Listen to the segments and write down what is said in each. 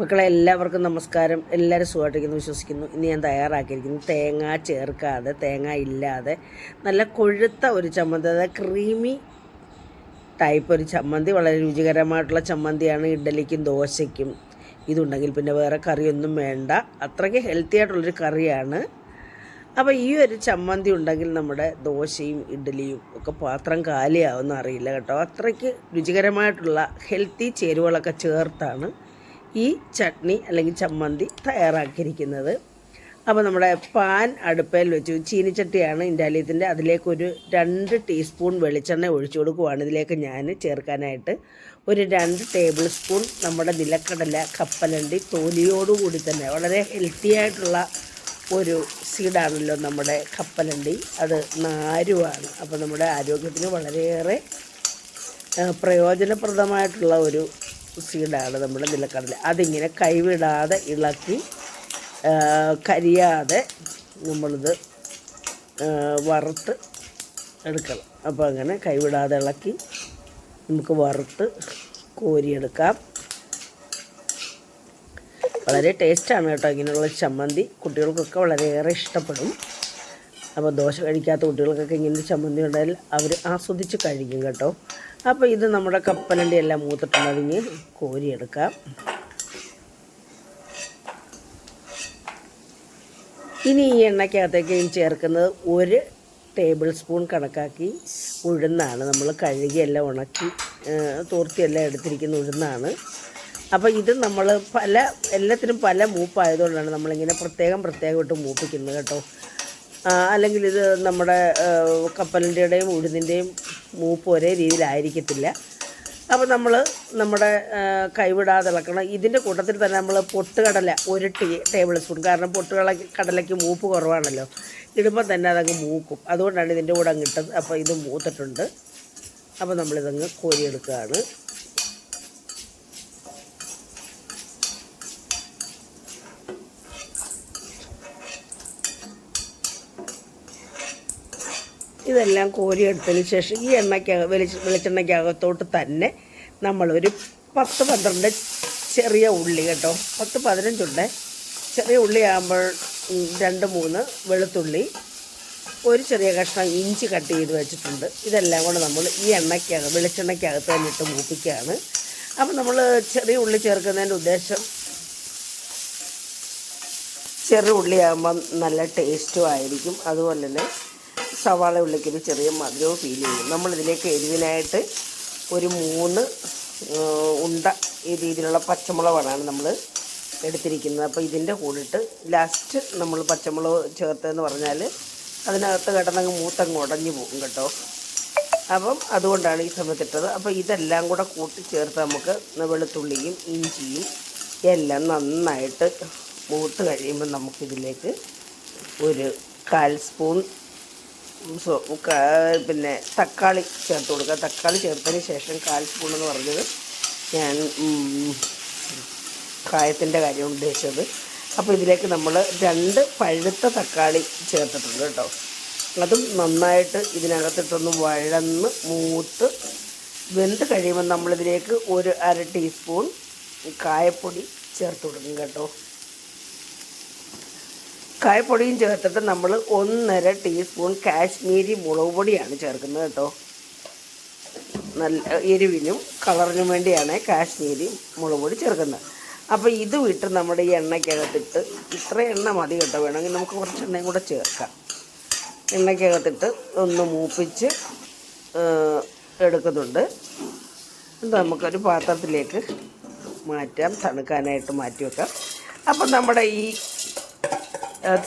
മക്കളെ എല്ലാവർക്കും നമസ്കാരം. എല്ലാവരും സുഖമായിട്ടിരിക്കുന്നു വിശ്വസിക്കുന്നു. ഇനി ഞാൻ തയ്യാറാക്കിയിരിക്കുന്നു തേങ്ങ ചേർക്കാതെ തേങ്ങ ഇല്ലാതെ നല്ല കൊഴുത്ത ഒരു ചമ്മന്തി അതായത് ക്രീമി ടൈപ്പ് ഒരു ചമ്മന്തി വളരെ രുചികരമായിട്ടുള്ള ചമ്മന്തിയാണ് ഇഡ്ഡലിക്കും ദോശയ്ക്കും ഇതുണ്ടെങ്കിൽ പിന്നെ വേറെ കറിയൊന്നും വേണ്ട. അത്രയ്ക്ക് ഹെൽത്തി ആയിട്ടുള്ളൊരു കറിയാണ്. അപ്പോൾ ഈ ഒരു ചമ്മന്തി ഉണ്ടെങ്കിൽ നമ്മുടെ ദോശയും ഇഡ്ഡലിയും ഒക്കെ പാത്രം കാലിയാവുമെന്ന് അറിയില്ല കേട്ടോ. അത്രയ്ക്ക് രുചികരമായിട്ടുള്ള ഹെൽത്തി ചേരുവകളൊക്കെ ചേർത്താണ്. ഈ ചട്നി അല്ലെങ്കിൽ ചമ്മന്തി തയ്യാറാക്കിയിരിക്കുന്നത്. അപ്പോൾ നമ്മുടെ പാൻ അടുപ്പയിൽ വെച്ചു. ചീനിച്ചട്ടിയാണ് ഇൻഡാലിയത്തിന്റെ അതിലേക്കൊരു രണ്ട് ടീസ്പൂൺ വെളിച്ചെണ്ണ ഒഴിച്ചു കൊടുക്കുവാണ് ഇതിലേക്ക് ഞാൻ ചേർക്കാനായിട്ട്. ഒരു രണ്ട് ടേബിൾ സ്പൂൺ നമ്മുടെ നിലക്കടല കപ്പലണ്ടി തോലിയോടുകൂടി തന്നെ വളരെ ഹെൽത്തി ആയിട്ടുള്ള ഒരു സീഡാണല്ലോ നമ്മുടെ കപ്പലണ്ടി. അത് നാരുവാണ്. അപ്പോൾ നമ്മുടെ ആരോഗ്യത്തിന് വളരെയേറെ പ്രയോജനപ്രദമായിട്ടുള്ള ഒരു സീഡാണ് നമ്മുടെ നിലക്കടല. അതിങ്ങനെ കൈവിടാതെ ഇളക്കി കരിയാതെ നമ്മളിത് വറുത്ത് എടുക്കണം. അപ്പോൾ അങ്ങനെ കൈവിടാതെ ഇളക്കി നമുക്ക് വറുത്ത് കോരിയെടുക്കാം. വളരെ ടേസ്റ്റാണ് കേട്ടോ ഇങ്ങനെയുള്ള ചമ്മന്തി. കുട്ടികൾക്കൊക്കെ വളരെയേറെ ഇഷ്ടപ്പെടും. അപ്പോൾ ദോശ കഴിക്കാത്ത കുട്ടികൾക്കൊക്കെ ഇങ്ങനെ ചമ്മന്തി ഉണ്ടായാൽ അവർ ആസ്വദിച്ച് കഴിക്കും കേട്ടോ. അപ്പോൾ ഇത് നമ്മുടെ കപ്പലണ്ടി എല്ലാം മൂത്തിട്ടുണ്ട് കോരി കോരിയെടുക്കാം. ഇനി ഈ എണ്ണയ്ക്കകത്തേക്ക് ഇനി ചേർക്കുന്നത് ഒരു ടേബിൾ സ്പൂൺ കണക്കാക്കി ഉഴുന്നാണ്. നമ്മൾ കഴുകിയെല്ലാം ഉണക്കി തോർത്തിയെല്ലാം എടുത്തിരിക്കുന്ന ഉഴുന്നാണ്. അപ്പോൾ ഇത് നമ്മൾ പല എല്ലാത്തിനും പല മൂപ്പായതുകൊണ്ടാണ് നമ്മളിങ്ങനെ പ്രത്യേകം പ്രത്യേകം ഇട്ട് മൂപ്പിക്കുന്നത് കേട്ടോ. അല്ലെങ്കിൽ ഇത് നമ്മുടെ കപ്പലിന്റെയും ഉഴുതിന്റെയും മൂപ്പ് ഒരേ രീതിയിലായിരിക്കത്തില്ല. അപ്പോൾ നമ്മൾ നമ്മുടെ കൈവിടാതെ ഇളക്കണം. ഇതിന്റെ കൂട്ടത്തിൽ തന്നെ നമ്മൾ പൊട്ടുകടല ഒരു ടീ ടേബിൾ സ്പൂൺ. കാരണം പൊട്ടുകടല കടലയ്ക്ക് മൂപ്പ് കുറവാണല്ലോ. ഇടുമ്പോൾ തന്നെ അതങ്ങ് മൂക്കും. അതുകൊണ്ടാണ് ഇതിന്റെ കൂടെ അങ്ങ് ഇട്ടത്. അപ്പോൾ ഇത് മൂത്തിട്ടുണ്ട്. അപ്പോൾ നമ്മളിതങ്ങ് കോരിയെടുക്കുകയാണ്. ഇതെല്ലാം കോരിയെടുത്തതിന് ശേഷം ഈ എണ്ണയ്ക്ക് വെളിച്ച വെളിച്ചെണ്ണയ്ക്കകത്തോട്ട് തന്നെ നമ്മളൊരു പത്ത് പന്ത്രണ്ട് ചെറിയ ഉള്ളി കേട്ടോ. പത്ത് പതിനഞ്ചുണ്ട്. ചെറിയ ഉള്ളി ആകുമ്പോൾ രണ്ട് മൂന്ന് വെളുത്തുള്ളി ഒരു ചെറിയ കഷ്ണം ഇഞ്ചി കട്ട് ചെയ്ത് വെച്ചിട്ടുണ്ട്. ഇതെല്ലാം കൂടെ നമ്മൾ ഈ എണ്ണയ്ക്കകത്ത് വെളിച്ചെണ്ണയ്ക്കകത്ത് തന്നെ ഇട്ട് മൂപ്പിക്കുകയാണ്. അപ്പം നമ്മൾ ചെറിയ ഉള്ളി ചേർക്കുന്നതിന്റെ ഉദ്ദേശം ചെറിയ ഉള്ളിയാകുമ്പം നല്ല ടേസ്റ്റും ആയിരിക്കും. അതുപോലെ തന്നെ സവാള ഉള്ളിക്കൊരു ചെറിയ മധുരവും ഫീൽ ചെയ്യും. നമ്മളിതിലേക്ക് എരിവിനായിട്ട് ഒരു മൂന്ന് ഉണ്ട ഈ രീതിയിലുള്ള പച്ചമുളകാണ് നമ്മൾ എടുത്തിരിക്കുന്നത്. അപ്പോൾ ഇതിന്റെ കൂടിട്ട് ലാസ്റ്റ് നമ്മൾ പച്ചമുളക് ചേർത്തതെന്ന് പറഞ്ഞാൽ അതിനകത്ത് കിടന്നങ്ങ് മൂത്തങ്ങ് ഉടഞ്ഞു പോകും കേട്ടോ. അപ്പം അതുകൊണ്ടാണ് ഈ സമയത്തിട്ടത്. അപ്പോൾ ഇതെല്ലാം കൂടെ കൂട്ടി ചേർത്ത് നമുക്ക് വെളുത്തുള്ളിയും ഇഞ്ചിയും എല്ലാം നന്നായിട്ട് മൂത്ത് കഴിയുമ്പോൾ നമുക്കിതിലേക്ക് ഒരു കാൽ സ്പൂൺ പിന്നെ തക്കാളി ചേർത്ത് കൊടുക്കുക. തക്കാളി ചേർത്തതിന് ശേഷം കാൽ സ്പൂൺ എന്ന് പറഞ്ഞത് ഞാൻ കായത്തിന്റെ കാര്യം ഉദ്ദേശിച്ചത്. അപ്പോൾ ഇതിലേക്ക് നമ്മൾ രണ്ട് പഴുത്ത തക്കാളി ചേർത്തിട്ടുണ്ട് കേട്ടോ. അതും നന്നായിട്ട് ഇതിനകത്തിട്ടൊന്ന് വഴന്ന് മൂത്ത് വെന്ത് കഴിയുമ്പോൾ നമ്മളിതിലേക്ക് ഒരു അര ടീസ്പൂൺ കായപ്പൊടി ചേർത്ത് കൊടുക്കും കേട്ടോ. കായപ്പൊടിയും ചേർത്തിട്ട് നമ്മൾ ഒന്നര ടീസ്പൂൺ കാശ്മീരി മുളക് പൊടിയാണ് ചേർക്കുന്നത് കേട്ടോ. നല്ല എരിവിനും കളറിനും വേണ്ടിയാണ് കാശ്മീരി മുളക് പൊടി ചേർക്കുന്നത്. അപ്പോൾ ഇത് വിട്ട് നമ്മുടെ ഈ എണ്ണയ്ക്കകത്തിട്ട് ഇത്ര എണ്ണ മതി കേട്ടോ വേണമെങ്കിൽ നമുക്ക് കുറച്ച് എണ്ണയും കൂടെ ചേർക്കാം. എണ്ണയ്ക്കകത്തിട്ട് ഒന്ന് മൂപ്പിച്ച് എടുക്കുന്നുണ്ട്. ഇത് നമുക്കൊരു പാത്രത്തിലേക്ക് മാറ്റാം തണുക്കാനായിട്ട് മാറ്റി വെക്കാം. അപ്പം നമ്മുടെ ഈ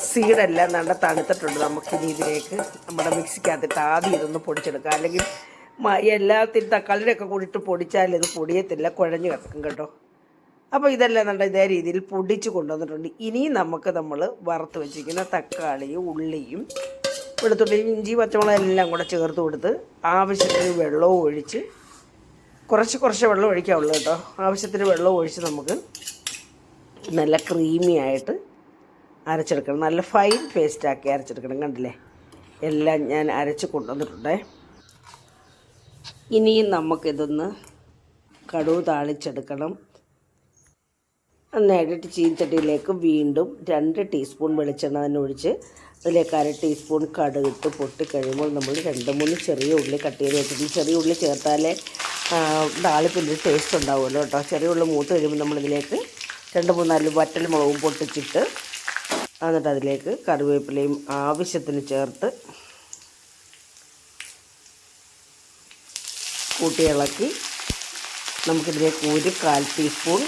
സീഡെല്ലാം നല്ല തണുത്തിട്ടുണ്ട് നമുക്കിനി ഇതിലേക്ക് നമ്മുടെ മിക്സിക്കകത്തിട്ട് ആദ്യം ഇതൊന്ന് പൊടിച്ചെടുക്കാം. അല്ലെങ്കിൽ എല്ലാത്തിനും തക്കാളിയുടെയൊക്കെ കൂടിയിട്ട് പൊടിച്ചാൽ ഇത് പൊടിയത്തില്ല കുഴഞ്ഞു കിടക്കും കേട്ടോ. അപ്പോൾ ഇതെല്ലാം നല്ല ഇതേ രീതിയിൽ പൊടിച്ച് കൊണ്ടുവന്നിട്ടുണ്ട്. ഇനിയും നമുക്ക് നമ്മൾ വറുത്ത് വെച്ചിരിക്കുന്ന തക്കാളിയും ഉള്ളിയും വെളുത്തുള്ളിയും ഇഞ്ചി പച്ചമുളക് എല്ലാം കൂടെ ചേർത്ത് കൊടുത്ത് ആവശ്യത്തിന് വെള്ളവും ഒഴിച്ച് കുറച്ച് കുറച്ച് വെള്ളം ഒഴിക്കാവുള്ളൂ കേട്ടോ. ആവശ്യത്തിന് വെള്ളം ഒഴിച്ച് നമുക്ക് നല്ല ക്രീമി ആയിട്ട് അരച്ചെടുക്കണം. നല്ല ഫൈൻ പേസ്റ്റാക്കി അരച്ചെടുക്കണം. കണ്ടില്ലേ? എല്ലാം ഞാൻ അരച്ച് കൊണ്ടുവന്നിട്ടുണ്ട്. ഇനിയും നമുക്കിതൊന്ന് കടുവ് താളിച്ചെടുക്കണം. നന്നായിട്ട് ചീനച്ചട്ടിയിലേക്ക് വീണ്ടും രണ്ട് ടീസ്പൂൺ വെളിച്ചെണ്ണ തന്നെ ഒഴിച്ച് അതിലേക്ക് അര ടീസ്പൂൺ കടുകിട്ട് പൊട്ടിക്കഴിയുമ്പോൾ നമ്മൾ രണ്ട് മൂന്ന് ചെറിയ ഉള്ളി കട്ട് ചെയ്ത് വെച്ചിട്ട് ചെറിയ ഉള്ളി ചേർത്താലേ താളിപ്പിന്റെ ടേസ്റ്റ് ഉണ്ടാവുമല്ലോ കേട്ടോ. ചെറിയ ഉള്ളി മൂത്ത് കഴിയുമ്പോൾ നമ്മളിതിലേക്ക് രണ്ട് മൂന്നാൽ വറ്റൽ മുളകും പൊട്ടിച്ചിട്ട് എന്നിട്ട് അതിലേക്ക് കറിവേപ്പിലയും ആവശ്യത്തിന് ചേർത്ത് കൂട്ടി ഇളക്കി നമുക്കിതിലേക്ക് ഒരു കാൽ ടീസ്പൂൺ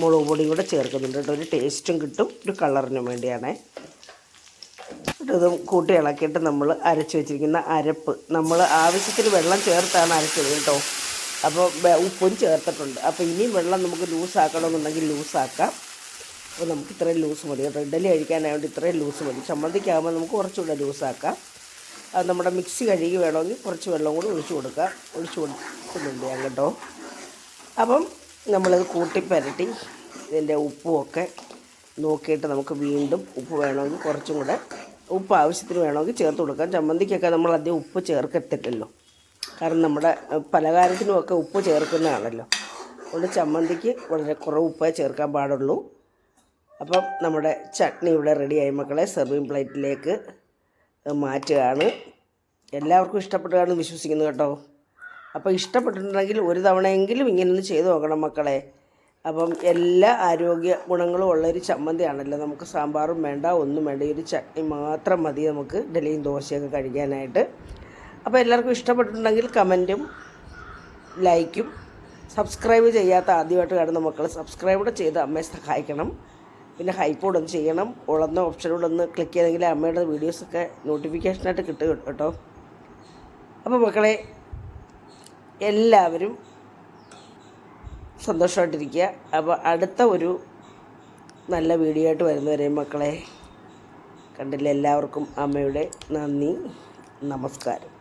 മുളക് പൊടി കൂടെ ചേർക്കുന്നുണ്ട് കേട്ടോ. ഒരു ടേസ്റ്റും കിട്ടും ഒരു കളറിനും വേണ്ടിയാണേ. ഇത് കൂട്ടി ഇളക്കിയിട്ട് നമ്മൾ അരച്ച് വെച്ചിരിക്കുന്ന അരപ്പ്. നമ്മൾ ആവശ്യത്തിന് വെള്ളം ചേർത്താണ് അരച്ചത് കേട്ടോ. അപ്പോൾ ഉപ്പും ചേർത്തിട്ടുണ്ട്. അപ്പോൾ ഇനിയും വെള്ളം നമുക്ക് ലൂസാക്കണമെന്നുണ്ടെങ്കിൽ ലൂസാക്കാം. അപ്പോൾ നമുക്ക് ഇത്രയും ലൂസ് മതി. കേട്ടോ ഇഡലി ഇത്രയും ലൂസ് മതി. ചമ്മന്തിക്കാകുമ്പോൾ നമുക്ക് കുറച്ചുകൂടെ ലൂസാക്കാം. അത് നമ്മുടെ മിക്സി കഴുകി വേണമെങ്കിൽ കുറച്ച് വെള്ളം കൂടി ഒഴിച്ചു കൊടുക്കാം. ഒഴിച്ചു കൊടുക്കുന്നുണ്ട് ഞാൻ കേട്ടോ. അപ്പം നമ്മളത് കൂട്ടിപ്പരട്ടി ഇതിന്റെ ഉപ്പും ഒക്കെ നോക്കിയിട്ട് നമുക്ക് വീണ്ടും ഉപ്പ് വേണമെങ്കിൽ കുറച്ചും കൂടെ ഉപ്പ് ആവശ്യത്തിന് വേണമെങ്കിൽ ചേർത്ത് കൊടുക്കാം. ചമ്മന്തിക്കൊക്കെ നമ്മൾ അധികം ഉപ്പ് ചേർക്കത്തില്ലല്ലോ. കാരണം നമ്മുടെ പലഹാരത്തിനുമൊക്കെ ഉപ്പ് ചേർക്കുന്നതാണല്ലോ. അതുകൊണ്ട് ചമ്മന്തിക്ക് വളരെ കുറവ് ഉപ്പേ ചേർക്കാൻ പാടുള്ളൂ. അപ്പം നമ്മുടെ ചട്നി ഇവിടെ റെഡിയായി. മക്കളെ സെർവിങ് പ്ലേറ്റിലേക്ക് മാറ്റുകയാണ്. എല്ലാവർക്കും ഇഷ്ടപ്പെട്ടുകയാണെന്ന് വിശ്വസിക്കുന്നു കേട്ടോ. അപ്പോൾ ഇഷ്ടപ്പെട്ടിട്ടുണ്ടെങ്കിൽ ഒരു തവണയെങ്കിലും ഇങ്ങനെ ഒന്ന് ചെയ്ത് നോക്കണം മക്കളെ. അപ്പം എല്ലാ ആരോഗ്യ ഗുണങ്ങളും ഉള്ളൊരു ചമ്മന്തിയാണല്ലോ. നമുക്ക് സാമ്പാറും വേണ്ട ഒന്നും വേണ്ട. ഈ ഒരു ചട്നി മാത്രം മതി നമുക്ക് ഡലിയും ദോശയൊക്കെ കഴിക്കാനായിട്ട്. അപ്പോൾ എല്ലാവർക്കും ഇഷ്ടപ്പെട്ടിട്ടുണ്ടെങ്കിൽ കമന്റും ലൈക്കും സബ്സ്ക്രൈബ് ചെയ്യാത്ത ആദ്യമായിട്ട് കാണുന്ന മക്കൾ സബ്സ്ക്രൈബ് ചെയ്ത് അമ്മയെ സഹായിക്കണം. പിന്നെ ഹൈപ്പോഡ് ഒന്ന് ചെയ്യണം. ഉളന്ന ഓപ്ഷനോട് ഒന്ന് ക്ലിക്ക് ചെയ്തെങ്കിൽ അമ്മയുടെ വീഡിയോസൊക്കെ നോട്ടിഫിക്കേഷനായിട്ട് കിട്ടും കേട്ടോ. അപ്പോൾ മക്കളെ എല്ലാവരും സന്തോഷമായിട്ടിരിക്കുക. അപ്പോൾ അടുത്ത ഒരു നല്ല വീഡിയോ ആയിട്ട് വരുന്നവരെ മക്കളെ കണ്ടില്ല എല്ലാവർക്കും അമ്മയുടെ നന്ദി നമസ്കാരം.